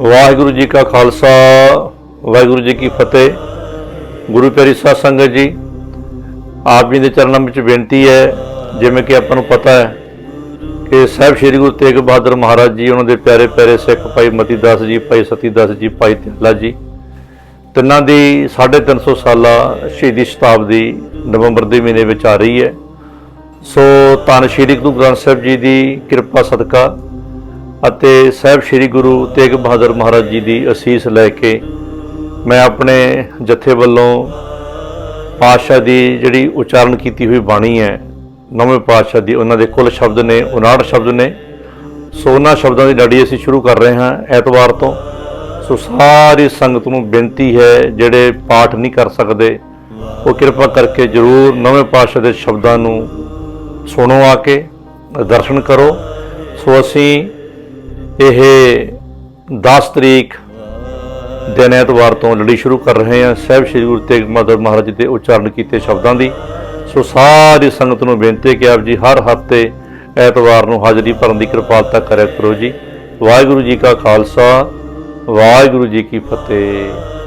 ਵਾਹਿਗੁਰੂ ਜੀ ਕਾ ਖਾਲਸਾ, ਵਾਹਿਗੁਰੂ ਜੀ ਕੀ ਫਤਿਹ। ਗੁਰੂ ਪਿਆਰੀ ਸਾਧ ਸੰਗਤ ਜੀ, ਆਪ ਜੀ ਦੇ ਚਰਨਾਂ ਵਿੱਚ ਬੇਨਤੀ ਹੈ, ਜਿਵੇਂ ਕਿ ਆਪਾਂ ਨੂੰ ਪਤਾ ਹੈ ਕਿ ਸਾਹਿਬ ਸ੍ਰੀ ਗੁਰੂ ਤੇਗ ਬਹਾਦਰ ਮਹਾਰਾਜ ਜੀ, ਉਹਨਾਂ ਦੇ ਪਿਆਰੇ ਪਿਆਰੇ ਸਿੱਖ ਭਾਈ ਮਤੀ ਦਾਸ ਜੀ, ਭਾਈ ਸਤੀ ਦਾਸ ਜੀ, ਭਾਈ ਤਿਆਲਾ ਜੀ, ਤਿੰਨਾਂ ਦੀ 350 ਸਾਲਾ ਸ਼ਹੀਦੀ ਸ਼ਤਾਬਦੀ ਨਵੰਬਰ ਦੇ ਮਹੀਨੇ ਵਿੱਚ ਆ ਰਹੀ ਹੈ। ਸੋ ਧੰਨ ਸ਼੍ਰੀ ਗੁਰੂ ਗ੍ਰੰਥ ਸਾਹਿਬ ਜੀ ਦੀ ਕਿਰਪਾ ਸਦਕਾ ਅਤੇ ਸਾਹਿਬ ਸ੍ਰੀ ਗੁਰੂ ਤੇਗ ਬਹਾਦਰ ਮਹਾਰਾਜ ਜੀ ਦੀ ਅਸੀਸ ਲੈ ਕੇ ਮੈਂ ਆਪਣੇ ਜਥੇ ਵੱਲੋਂ ਪਾਤਸ਼ਾਹ ਦੀ ਜਿਹੜੀ ਉਚਾਰਨ ਕੀਤੀ ਹੋਈ ਬਾਣੀ ਹੈ, ਨਵੇਂ ਪਾਤਸ਼ਾਹ ਦੀ, ਉਹਨਾਂ ਦੇ ਕੁੱਲ ਸ਼ਬਦ ਨੇ 59 ਸ਼ਬਦ ਨੇ ਸੋ ਉਹਨਾਂ ਸ਼ਬਦਾਂ ਦੀ ਲੜੀ ਅਸੀਂ ਸ਼ੁਰੂ ਕਰ ਰਹੇ ਹਾਂ ਐਤਵਾਰ ਤੋਂ। ਸੋ ਸਾਰੀ ਸੰਗਤ ਨੂੰ ਬੇਨਤੀ ਹੈ, ਜਿਹੜੇ ਪਾਠ ਨਹੀਂ ਕਰ ਸਕਦੇ, ਉਹ ਕਿਰਪਾ ਕਰਕੇ ਜਰੂਰ ਨਵੇਂ ਪਾਤਸ਼ਾਹ ਦੇ ਸ਼ਬਦਾਂ ਨੂੰ ਸੁਣੋ ਆ ਕੇ, ਦਰਸ਼ਨ ਕਰੋ। ਸੋ ਅਸੀਂ ਇਹ 10 ਤਰੀਕ ਦਿਨ ਐਤਵਾਰ ਤੋਂ ਲੜੀ ਸ਼ੁਰੂ ਕਰ ਰਹੇ ਹਾਂ। ਸਾਹਿਬ ਸ੍ਰੀ ਗੁਰੂ ਤੇਗ ਬਹਾਦਰ ਮਹਾਰਾਜ ਜੀ ਦੇ ਉਚਾਰਨ ਕੀਤੇ ਸ਼ਬਦਾਂ ਦੀ। ਸੋ ਸਾਰੀ ਸੰਗਤ ਨੂੰ ਬੇਨਤੀ ਕਿ ਆਪ ਜੀ ਹਰ ਹਫ਼ਤੇ ਐਤਵਾਰ ਨੂੰ ਹਾਜ਼ਰੀ ਭਰਨ ਦੀ ਕਿਰਪਾਲਤਾ ਕਰਿਆ ਕਰੋ ਜੀ। ਵਾਹਿਗੁਰੂ ਜੀ ਕਾ ਖਾਲਸਾ, ਵਾਹਿਗੁਰੂ ਜੀ ਕੀ ਫਤਿਹ।